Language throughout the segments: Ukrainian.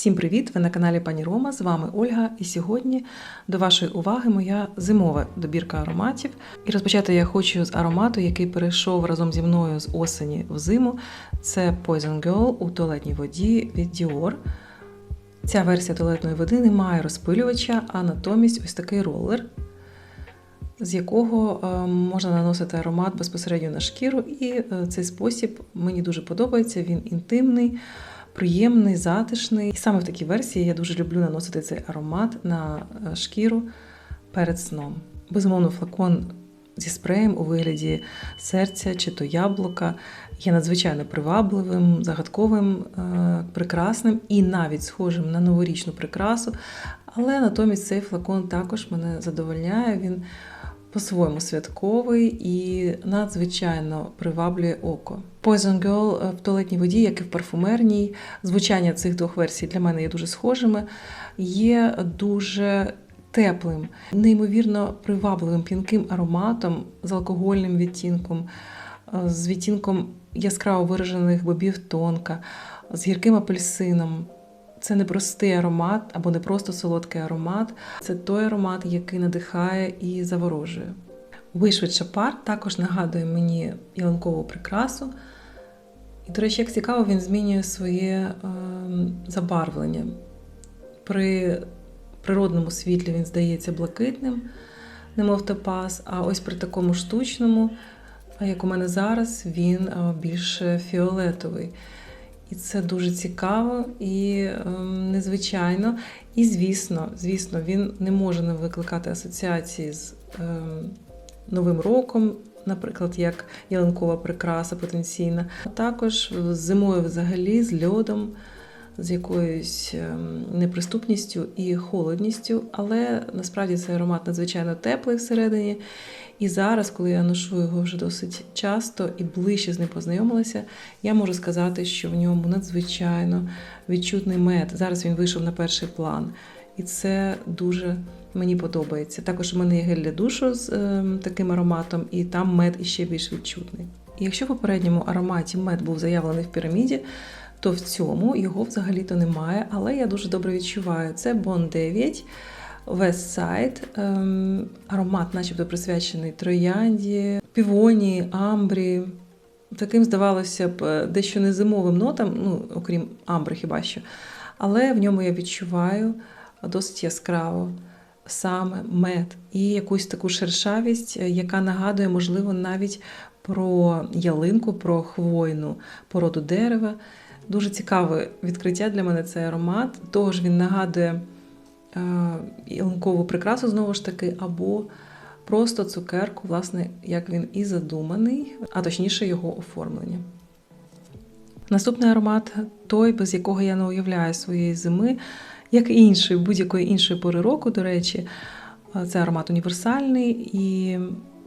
Всім привіт! Ви на каналі Пані Рома. З вами Ольга. І сьогодні до вашої уваги моя зимова добірка ароматів. І розпочати я хочу з аромату, який перейшов разом зі мною з осені в зиму. Це Poison Girl у туалетній воді від Dior. Ця версія туалетної води не має розпилювача, а натомість ось такий ролер, з якого е, можна наносити аромат безпосередньо на шкіру. І е, цей спосіб мені дуже подобається. Він інтимний приємний, затишний. І саме в такій версії я дуже люблю наносити цей аромат на е, шкіру перед сном. Безумовно, флакон зі спреєм у вигляді серця чи то яблука є надзвичайно привабливим, загадковим, е, прекрасним і навіть схожим на новорічну прикрасу. Але натомість цей флакон також мене задовольняє. Він по-своєму святковий і надзвичайно приваблює око. Poison Girl е, в туалетній воді, як і в парфумерній, звучання цих двох версій для мене є дуже схожими, є дуже теплим, неймовірно привабливим п'янким ароматом з алкогольним відтінком, е, з відтінком яскраво виражених бобів тонка, з гірким апельсином. Це не простий аромат або не просто солодкий аромат, це той аромат, який надихає і заворожує. Вишвидше пар також нагадує мені ялинкову прикрасу. І, до речі, як цікаво, він змінює своє е, забарвлення. При природному світлі він здається блакитним, немов топаз, а ось при такому штучному, як у мене зараз, він е, більш фіолетовий. І це дуже цікаво і е, незвичайно. І, звісно, звісно, він не може не викликати асоціації з е, Новим роком, наприклад, як ялинкова прикраса потенційна. А також зимою взагалі з льодом, з якоюсь ем, неприступністю і холодністю, але насправді цей аромат надзвичайно теплий всередині. І зараз, коли я ношу його вже досить часто і ближче з ним познайомилася, я можу сказати, що в ньому надзвичайно відчутний мед. Зараз він вийшов на перший план. І це дуже мені подобається. Також у мене є гель для душу з е, таким ароматом, і там мед іще більш відчутний. І якщо в попередньому ароматі мед був заявлений в піраміді, то в цьому його взагалі-то немає. Але я дуже добре відчуваю. Це Bond 9. Westside, ем, аромат, начебто присвячений троянді, півоні, амбрі. Таким, здавалося б, дещо не зимовим нотам, ну, окрім амбри хіба що. Але в ньому я відчуваю досить яскраво саме мед і якусь таку шершавість, яка нагадує, можливо, навіть про ялинку, про хвойну породу дерева. Дуже цікаве відкриття для мене цей аромат. Того ж він нагадує. Е, ялинкову прикрасу, знову ж таки, або просто цукерку, власне, як він і задуманий, а точніше його оформлення. Наступний аромат той, без якого я не уявляю своєї зими, як і іншої, будь-якої іншої пори року, до речі, це аромат універсальний, і,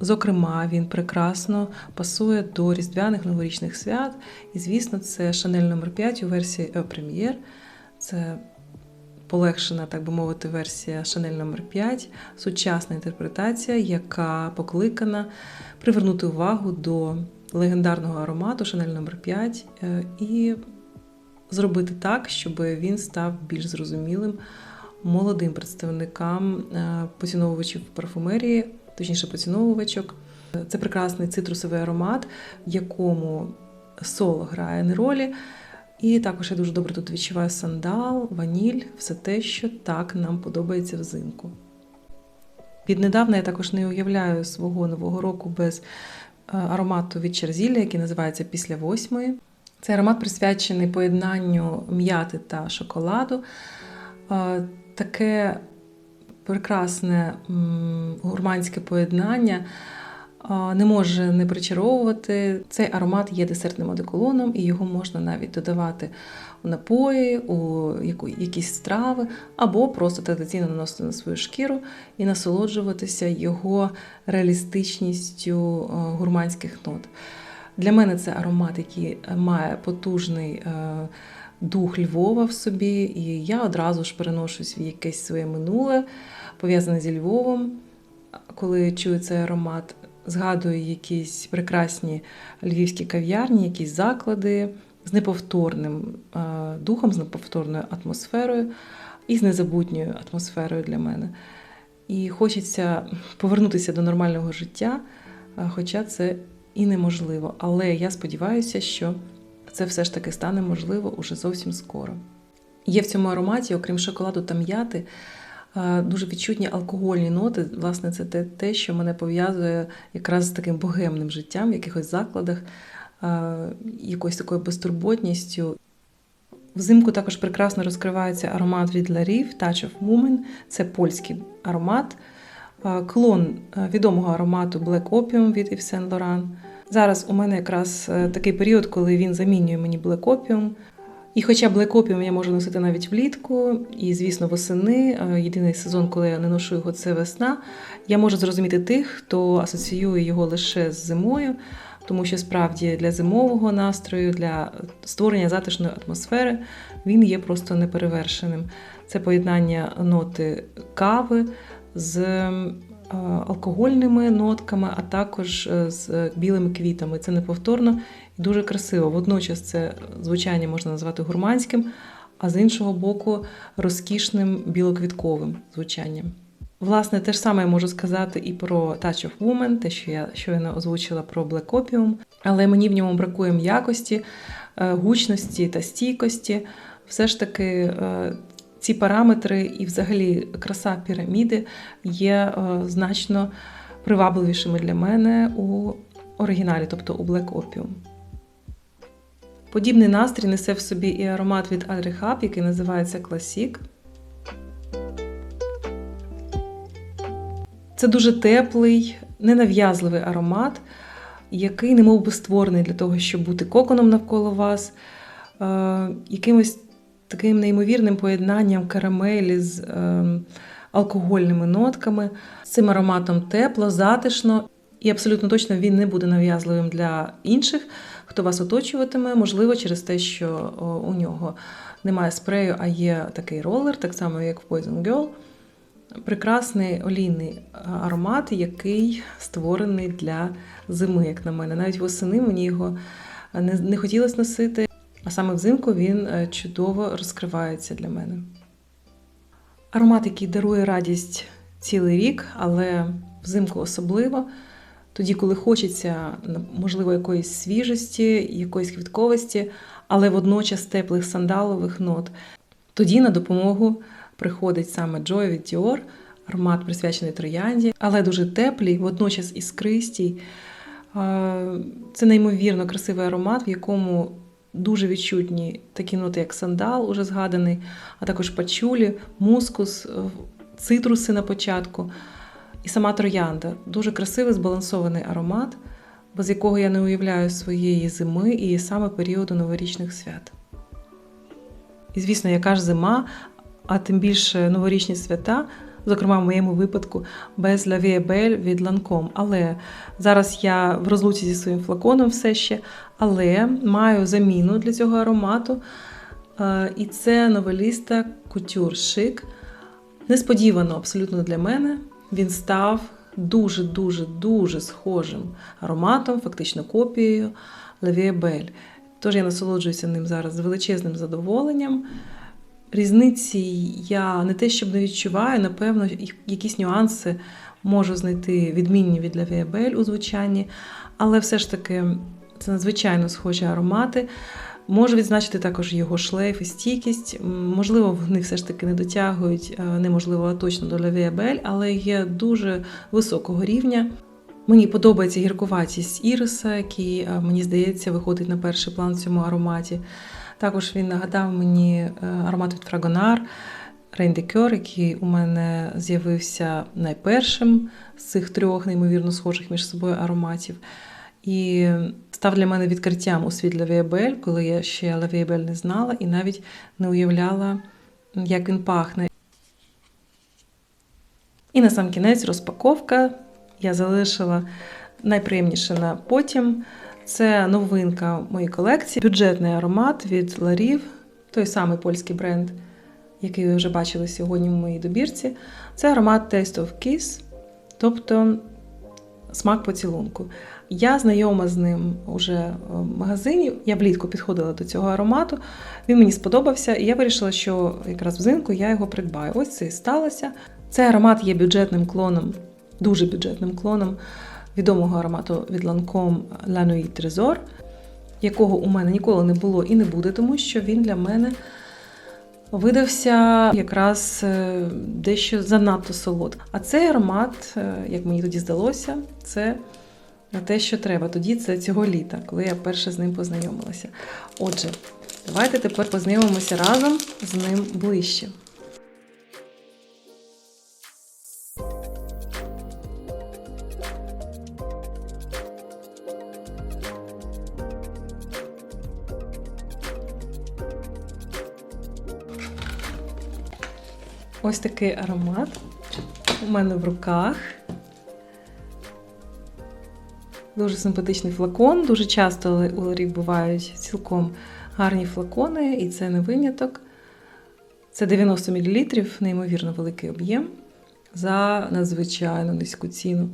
зокрема, він прекрасно пасує до різдвяних новорічних свят. І, звісно, це Шанель номер 5 у версії E. Це полегшена, так би мовити, версія Chanel номер 5 сучасна інтерпретація, яка покликана привернути увагу до легендарного аромату Chanel номер 5 е, і зробити так, щоб він став більш зрозумілим молодим представникам е, поціновувачів парфумерії, точніше поціновувачок. Це прекрасний цитрусовий аромат, в якому соло грає не ролі. І також я дуже добре тут відчуваю сандал, ваніль, все те, що так нам подобається взимку. Віднедавна я також не уявляю свого нового року без е, аромату від Черзілля, який називається Після восьмої. Цей аромат присвячений поєднанню м'яти та шоколаду. Е, таке прекрасне гурманське поєднання не може не причаровувати. Цей аромат є десертним одеколоном, і його можна навіть додавати у напої, у якісь страви, або просто традиційно наносити на свою шкіру і насолоджуватися його реалістичністю гурманських нот. Для мене це аромат, який має потужний е, дух Львова в собі, і я одразу ж переношусь в якесь своє минуле, пов'язане зі Львовом. Коли чую цей аромат, згадую якісь прекрасні львівські кав'ярні, якісь заклади, з неповторним е, духом, з неповторною атмосферою і з незабутньою атмосферою для мене. І хочеться повернутися до нормального життя, е, хоча це і неможливо. Але я сподіваюся, що це все ж таки стане можливо уже зовсім скоро. Є в цьому ароматі, окрім шоколаду та м'яти, е, дуже відчутні алкогольні ноти. Власне, це те, те, що мене пов'язує якраз з таким богемним життям в якихось закладах, е, якоюсь такою безтурботністю. Взимку також прекрасно розкривається аромат від Ларів Touch of Woman. Це польський аромат, Е, клон відомого аромату Black Opium від Yves Saint Laurent. Зараз у мене якраз е, такий період, коли він замінює мені Opium. І хоча Opium я можу носити навіть влітку, і, звісно, восени, єдиний сезон, коли я не ношу його, це весна. Я можу зрозуміти тих, хто асоціює його лише з зимою, тому що справді для зимового настрою, для створення затишної атмосфери він є просто неперевершеним. Це поєднання ноти кави з е, алкогольними нотками, а також е, з білими квітами. Це неповторно і дуже красиво. Водночас це звучання можна назвати гурманським, а з іншого боку, розкішним білоквітковим звучанням. Власне, те ж саме я можу сказати і про Touch of Woman, те, що я щойно озвучила про Black Opium, але мені в ньому бракує м'якості, е, гучності та стійкості. Все ж таки, ці параметри і, взагалі, краса піраміди є е, значно привабливішими для мене у оригіналі, тобто у Black Opium. Подібний настрій несе в собі і аромат від Audrey Hub, який називається Classic. Це дуже теплий, ненав'язливий аромат, який не би створений для того, щоб бути коконом навколо вас, е, якимось таким неймовірним поєднанням карамелі з е, алкогольними нотками. З цим ароматом тепло, затишно, і абсолютно точно він не буде нав'язливим для інших, хто вас оточуватиме, можливо, через те, що у нього немає спрею, а є такий ролер, так само, як в Poison Girl. Прекрасний олійний аромат, який створений для зими, як на мене. Навіть восени мені його не, не хотілося носити. А саме взимку він е, чудово розкривається для мене. Аромат, який дарує радість цілий рік, але взимку особливо. Тоді, коли хочеться, можливо, якоїсь свіжості, якоїсь квітковості, але водночас теплих сандалових нот. Тоді на допомогу приходить саме Joy від Dior, аромат присвячений троянді, але дуже теплий, водночас іскристій. Це неймовірно красивий аромат, в якому Дуже відчутні такі ноти, як сандал, уже згаданий, а також пачулі, мускус, е, цитруси на початку. І сама троянда. Дуже красивий збалансований аромат, без якого я не уявляю своєї зими і саме періоду новорічних свят. І, звісно, яка ж зима, а тим більше новорічні свята зокрема в моєму випадку, без La від Lancome. Але зараз я в розлуці зі своїм флаконом все ще, але маю заміну для цього аромату. Е, і це новеліста Couture Chic. Несподівано абсолютно для мене він став дуже-дуже дуже схожим ароматом, фактично копією Belle. Тож я насолоджуюся ним зараз з величезним задоволенням. Різниці я не те, щоб не відчуваю, напевно, якісь нюанси можу знайти відмінні від Лавіабель у звучанні, але все ж таки це надзвичайно схожі аромати. Можу відзначити також його шлейф і стійкість. Можливо, вони все ж таки не дотягують, неможливо, а точно до Лавіабель, але є дуже високого рівня. Мені подобається гіркуватість іриса, який, мені здається, виходить на перший план в цьому ароматі. Також він нагадав мені е, аромат від Fragonard Рейндекер, який у мене з'явився найпершим з цих трьох, неймовірно схожих між собою ароматів. І став для мене відкриттям у світ Лавіабель, коли я ще Лавіабель не знала і навіть не уявляла, як він пахне. І на сам кінець розпаковка. Я залишила найприємніше на потім. Це новинка в моїй колекції. Бюджетний аромат від Ларів, той самий польський бренд, який ви вже бачили сьогодні в моїй добірці. Це аромат Taste of Kiss. Тобто смак поцілунку. Я знайома з ним уже в магазині. Я влітку підходила до цього аромату. Він мені сподобався, і я вирішила, що якраз взимку я його придбаю. Ось це і сталося. Цей аромат є бюджетним клоном, дуже бюджетним клоном відомого аромату від Lancome La Nuit якого у мене ніколи не було і не буде, тому що він для мене видався якраз е, дещо занадто солод. А цей аромат, е, як мені тоді здалося, це те, що треба. Тоді це цього літа, коли я перше з ним познайомилася. Отже, давайте тепер познайомимося разом з ним ближче. Ось такий аромат у мене в руках. Дуже симпатичний флакон. Дуже часто у ларів бувають цілком гарні флакони, і це не виняток. Це 90 мл, неймовірно великий об'єм за надзвичайно низьку ціну.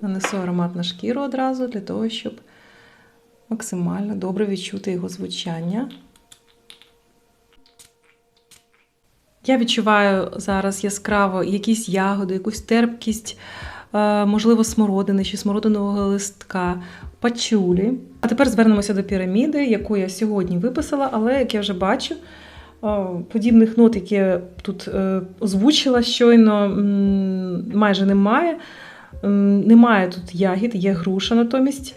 Нанесу аромат на шкіру одразу для того, щоб максимально добре відчути його звучання. Я відчуваю зараз яскраво якісь ягоди, якусь терпкість, е, можливо, смородини чи смородинового листка, пачулі. А тепер звернемося до піраміди, яку я сьогодні виписала, але як я вже бачу, е, подібних нот, які я тут е, озвучила щойно, майже немає. Немає тут ягід, є груша натомість.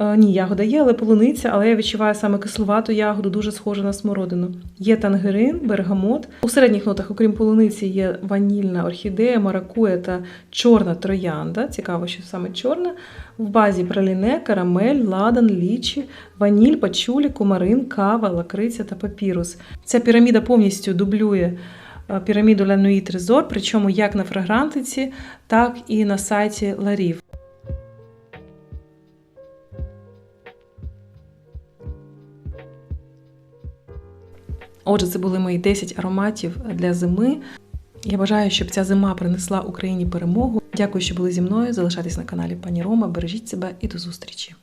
Е, ні, ягода є, але полуниця, але я відчуваю саме кислувату ягоду, дуже схожу на смородину. Є тангерин, бергамот. У середніх нотах, окрім полуниці, є ванільна орхідея, маракуя та чорна троянда. Цікаво, що саме чорна. В базі праліне, карамель, ладан, лічі, ваніль, пачулі, кумарин, кава, лакриця та папірус. Ця піраміда повністю дублює. е, Піраміду Nuit Trésor, причому як на фрагрантиці, так і на сайті Ларів. Отже, це були мої 10 ароматів для зими. Я бажаю, щоб ця зима принесла Україні перемогу. Дякую, що були зі мною. Залишайтесь на каналі Пані Рома. Бережіть себе і до зустрічі!